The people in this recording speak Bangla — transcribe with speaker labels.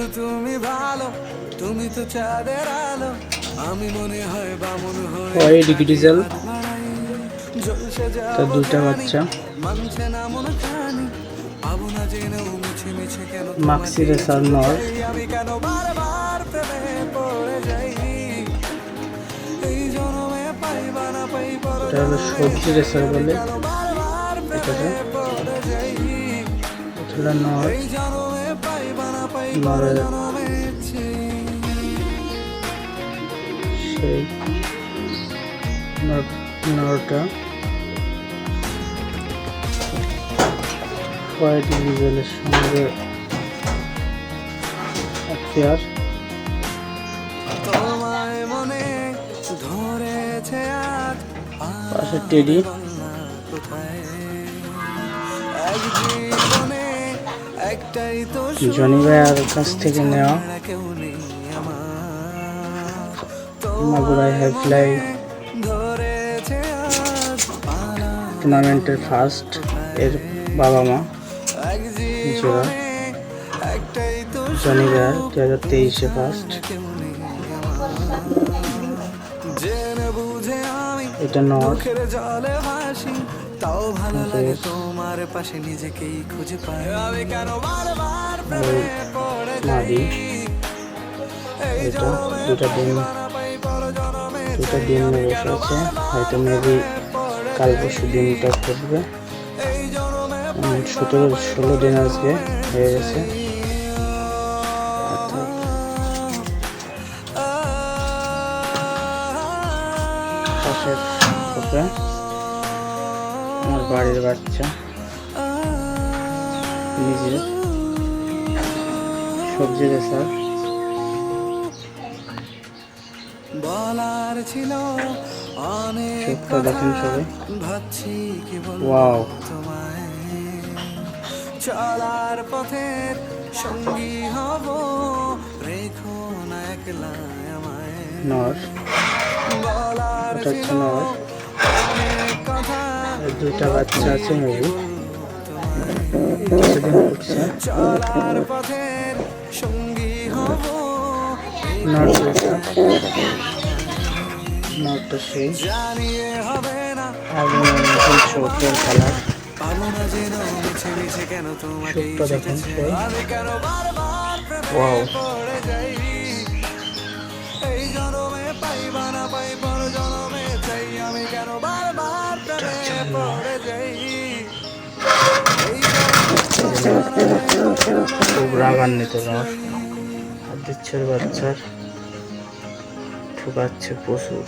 Speaker 1: বন্ধু তুমি ভালো তুমি তো চাঁদের আলো। আমি মনে হয় বামন হয়ে জলসে যাও
Speaker 2: তার দুইটা বাচ্চা।
Speaker 1: মানছে না মন খানি। পাবো না জেনেও মিছে মিছে কেন
Speaker 2: মাক্সি রেসার নর
Speaker 1: আমি কেন বারবার প্রেমে পড়ে যাই এই জনমে পাইবা না পাই পর
Speaker 2: এটা হলো সবজি রেসার বলে।
Speaker 1: বারবার প্রেমে
Speaker 2: এটা হলো নর
Speaker 1: এই জনমে পাইবা না পাই পর
Speaker 2: নরের
Speaker 1: জনমে চাই
Speaker 2: সেই নরটা হোয়াইট ডিজেলের সঙ্গে
Speaker 1: মনে
Speaker 2: পাশে টেডি জনি ভাইয়ার কাছ থেকে নেওয়া।
Speaker 1: ধরেছে আজ
Speaker 2: টুর্নামেন্টের ফার্স্ট এর বাবা মা, জোড়া। জনি ভাইয়ার দু হাজার তেইশে ফার্স্ট এটা নর।
Speaker 1: চোখের জলে ভাসি তাও ভালো লাগে তোমার পাশে নিজেকেই খুঁজে পাই। আমি কেন বারবার প্রেমে পড়ে
Speaker 2: মাদি
Speaker 1: এই
Speaker 2: এটা
Speaker 1: জনমে
Speaker 2: দুটা ডিম
Speaker 1: না পাই পর জনমে
Speaker 2: দুটা বসে আছে হয়তো মেবি কাল পরশু উম, সতেরো ষোলো দিন আজকে হয়ে গেছে। পাশের আমার বাড়ির বাচ্চা। নিজে সবজি বেচার
Speaker 1: বলার ছিল অনেক
Speaker 2: দেখেন সবাই। ওয়াও।
Speaker 1: তোমায়। চলার পথের সঙ্গী হব রেখো না একলা আমায়।
Speaker 2: নর। এটা হচ্ছে দুইটা বাচ্চা আছে মেবি কিছুদিন উঠছে নর সেই চোখের কালার দেখেন ওয়াও খুব রাগান্বিত আর দিচ্ছে বাচ্চার ঠুকাচ্ছে প্রচুর।